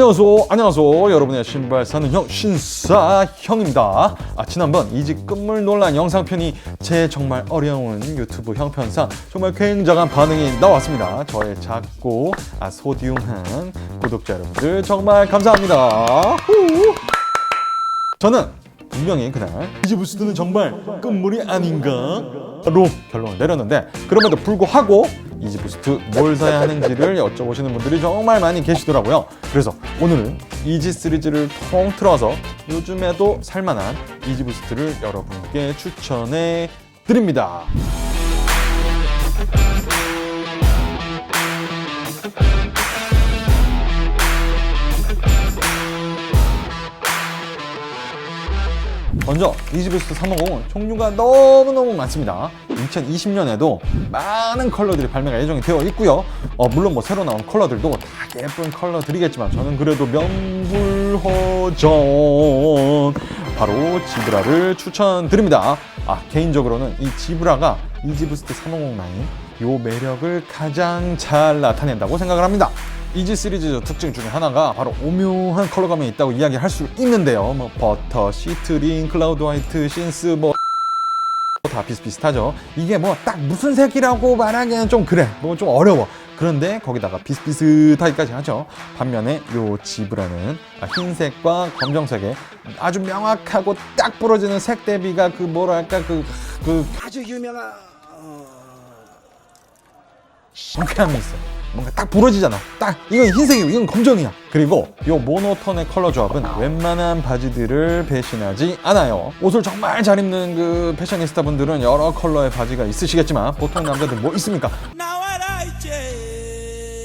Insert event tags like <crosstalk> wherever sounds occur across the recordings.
안녕하세요. 안녕하세요. 여러분의 신발 사는 형 신사형입니다. 아 지난번 이지 끝물 논란 영상편이 제 정말 어려운 유튜브 형편상 정말 굉장한 반응이 나왔습니다. 저의 작고 아 소디움한 구독자 여러분들 정말 감사합니다. 후. 저는 분명히 그날 이지부스트는 정말 끝물이 아닌가 로 결론을 내렸는데 그럼에도 불구하고 이지부스트 뭘 사야 하는지를 여쭤보시는 분들이 정말 많이 계시더라고요. 그래서 오늘은 이지 시리즈를 통틀어서 요즘에도 살만한 이지부스트를 여러분께 추천해 드립니다. 먼저 이지부스트 350은 종류가 너무너무 많습니다. 2020년에도 많은 컬러들이 발매가 예정이 되어 있고요. 어, 물론 뭐 새로 나온 컬러들도 다 예쁜 컬러들이겠지만 저는 그래도 명불허전 바로 지브라를 추천드립니다. 아 개인적으로는 이 지브라가 이지부스트 350 라인 요 매력을 가장 잘 나타낸다고 생각을 합니다. 이지 시리즈 특징 중에 하나가 바로 오묘한 컬러감이 있다고 이야기할 수 있는데요. 뭐 버터, 시트링, 클라우드 화이트, 신스 뭐 다 비슷비슷하죠. 이게 뭐 딱 무슨 색이라고 말하기에는 좀 그래. 뭐 좀 어려워. 그런데 거기다가 비슷비슷하기까지 하죠. 반면에 요 지브라는 흰색과 검정색의 아주 명확하고 딱 부러지는 색 대비가 그 뭐랄까 그, 그 아주 유명한 어, 상쾌함이 있어. 뭔가 딱 부러지잖아. 딱 이건 흰색이고 이건 검정이야. 그리고 요 모노톤의 컬러 조합은 웬만한 바지들을 배신하지 않아요. 옷을 정말 잘 입는 그 패셔니스타 분들은 여러 컬러의 바지가 있으시겠지만 보통 남자들 뭐 있습니까?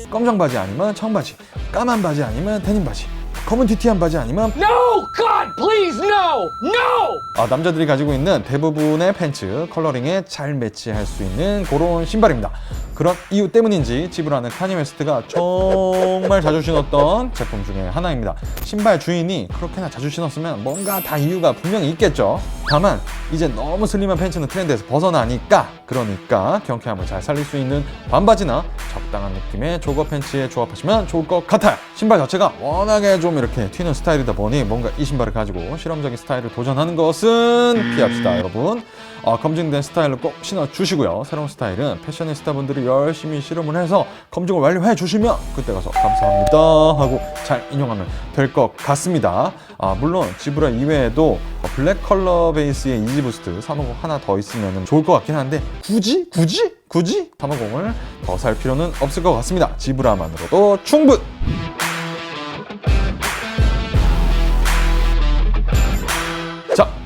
검정 바지 아니면 청바지, 까만 바지 아니면 데님 바지, 검은 뒤티한 바지 아니면 No! God, please, no! No! 아, 남자들이 가지고 있는 대부분의 팬츠 컬러링에 잘 매치할 수 있는 그런 신발입니다. 그런 이유 때문인지 지브라는 카니 웨스트가 정말 자주 신었던 제품 중에 하나입니다. 신발 주인이 그렇게나 자주 신었으면 뭔가 다 이유가 분명히 있겠죠. 다만 이제 너무 슬림한 팬츠는 트렌드에서 벗어나니까 그러니까 경쾌함을 잘 살릴 수 있는 반바지나 적당한 느낌의 조거 팬츠에 조합하시면 좋을 것 같아요. 신발 자체가 워낙에 좀 이렇게 튀는 스타일이다 보니 뭔가 이 신발을 가지고 실험적인 스타일을 도전하는 것은 피합시다, 여러분. 어, 검증된 스타일로 꼭 신어주시고요. 새로운 스타일은 패셔니스타 분들이 열심히 실험을 해서 검증을 완료해 주시면 그때 가서 감사합니다 하고 잘 인용하면 될 것 같습니다. 아, 물론 지브라 이외에도 어, 블랙 컬러 베이스의 이지 부스트 350 하나 더 있으면 좋을 것 같긴 한데 굳이? 굳이? 굳이? 350을 더 살 필요는 없을 것 같습니다. 지브라만으로도 충분!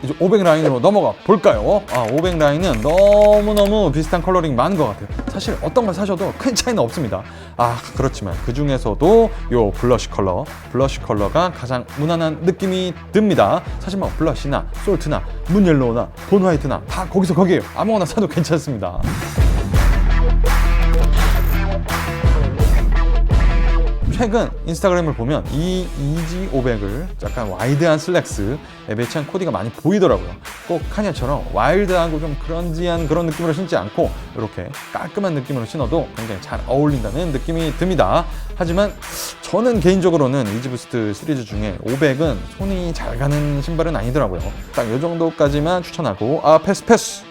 이제 500 라인으로 넘어가 볼까요? 아, 500 라인은 너무너무 비슷한 컬러링 많은 것 같아요. 사실 어떤 걸 사셔도 큰 차이는 없습니다. 아, 그렇지만 그 중에서도 요 블러쉬 컬러, 블러쉬 컬러가 가장 무난한 느낌이 듭니다. 사실 뭐 블러쉬나 솔트나 문 옐로우나 본 화이트나 다 거기서 거기에요. 아무거나 사도 괜찮습니다. 최근 인스타그램을 보면 이 이지 500을 약간 와이드한 슬랙스 에 매치한 코디가 많이 보이더라고요. 꼭 카니아처럼 와일드하고 좀 그런지한 그런 느낌으로 신지 않고 이렇게 깔끔한 느낌으로 신어도 굉장히 잘 어울린다는 느낌이 듭니다. 하지만 저는 개인적으로는 이지부스트 시리즈 중에 500은 손이 잘 가는 신발은 아니더라고요. 딱 이 정도까지만 추천하고 아 패스 패스.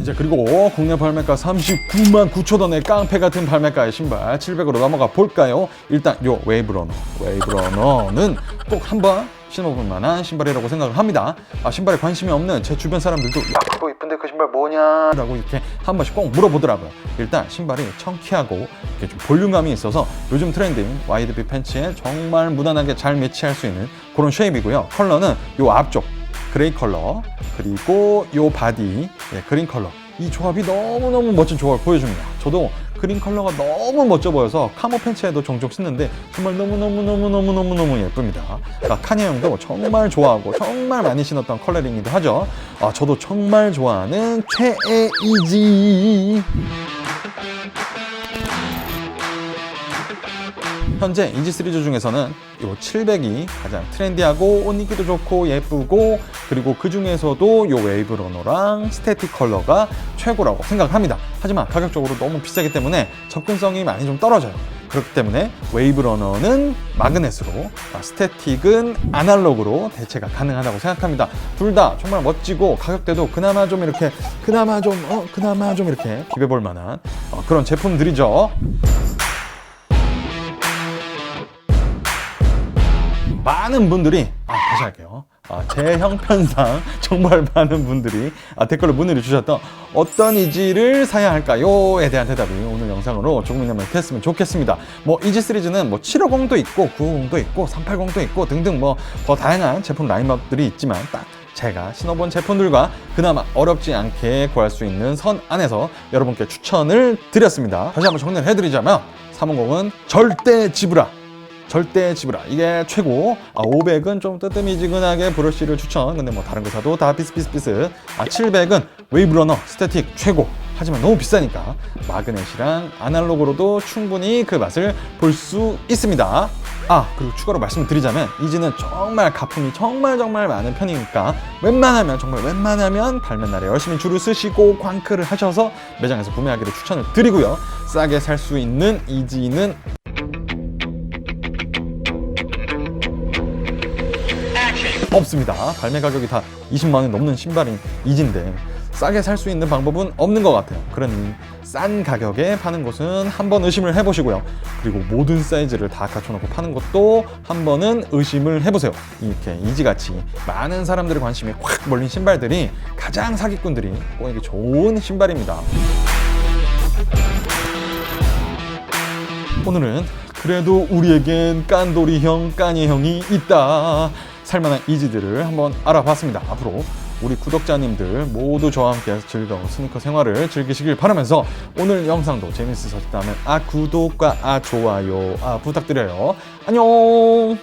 이제 그리고 국내 발매가 39만 9천 원의 깡패 같은 발매가의 신발 700으로 넘어가 볼까요? 일단 요 웨이브러너 웨이브러너는 꼭 한번 신어볼 만한 신발이라고 생각을 합니다. 아 신발에 관심이 없는 제 주변 사람들도 야 그거 이쁜데 그 신발 뭐냐 라고 이렇게 한 번씩 꼭 물어보더라고요. 일단 신발이 청키하고 이렇게 좀 볼륨감이 있어서 요즘 트렌드인 와이드비 팬츠에 정말 무난하게 잘 매치할 수 있는 그런 쉐입이고요. 컬러는 요 앞쪽 그레이 컬러 그리고 요 바디 예, 그린 컬러. 이 조합이 너무너무 멋진 조합을 보여줍니다. 저도 그린 컬러가 너무 멋져 보여서 카모 팬츠에도 종종 신는데 정말 너무너무너무너무너무너무 예쁩니다. 아, 카니 형도 정말 좋아하고 정말 많이 신었던 컬러링이기도 하죠. 아, 저도 정말 좋아하는 최애이지 현재 이지 시리즈 중에서는 이 700이 가장 트렌디하고 옷 입기도 좋고 예쁘고 그리고 그 중에서도 이 웨이브 러너랑 스태틱 컬러가 최고라고 생각합니다. 하지만 가격적으로 너무 비싸기 때문에 접근성이 많이 좀 떨어져요. 그렇기 때문에 웨이브 러너는 마그넷으로, 아, 스태틱은 아날로그로 대체가 가능하다고 생각합니다. 둘 다 정말 멋지고 가격대도 그나마 좀 이렇게 그나마 좀 어, 그나마 좀 이렇게 비벼볼 만한 어, 그런 제품들이죠. 많은 분들이 아, 다시 할게요. 아, 제 형편상 <laughs> 정말 많은 분들이 아, 댓글로 문의를 주셨던 어떤 이지를 사야 할까요?에 대한 대답이 오늘 영상으로 조금이나마 됐으면 좋겠습니다. 뭐 이지 시리즈는 뭐 750도 있고 950도 있고 380도 있고 등등 뭐 더 다양한 제품 라인업들이 있지만 딱 제가 신어본 제품들과 그나마 어렵지 않게 구할 수 있는 선 안에서 여러분께 추천을 드렸습니다. 다시 한번 정리를 해드리자면 350은 절대 지브라 절대 지브라. 이게 최고. 아 500은 좀 뜨뜻미지근하게 브러쉬를 추천. 근데 뭐 다른 거 사도 다 비슷비슷비슷. 아 700은 웨이브러너 스태틱 최고. 하지만 너무 비싸니까. 마그넷이랑 아날로그로도 충분히 그 맛을 볼 수 있습니다. 아 그리고 추가로 말씀드리자면 이지는 정말 가품이 정말 정말 많은 편이니까 웬만하면 정말 웬만하면 발매 날에 열심히 줄을 쓰시고 광크를 하셔서 매장에서 구매하기를 추천을 드리고요. 싸게 살 수 있는 이지는 없습니다. 발매 가격이 다 20만 원 넘는 신발인 이진데 싸게 살 수 있는 방법은 없는 것 같아요. 그러니 싼 가격에 파는 곳은 한번 의심을 해보시고요. 그리고 모든 사이즈를 다 갖춰놓고 파는 것도 한 번은 의심을 해보세요. 이렇게 이지같이 많은 사람들의 관심이 확 몰린 신발들이 가장 사기꾼들이 꼬이기 좋은 신발입니다. 오늘은 그래도 우리에겐 깐돌이 형, 까니 형이 있다. 살만한 이지들을 한번 알아봤습니다. 앞으로 우리 구독자님들 모두 저와 함께 즐거운 스니커 생활을 즐기시길 바라면서 오늘 영상도 재밌으셨다면 아 구독과 아 좋아요 아 부탁드려요. 안녕.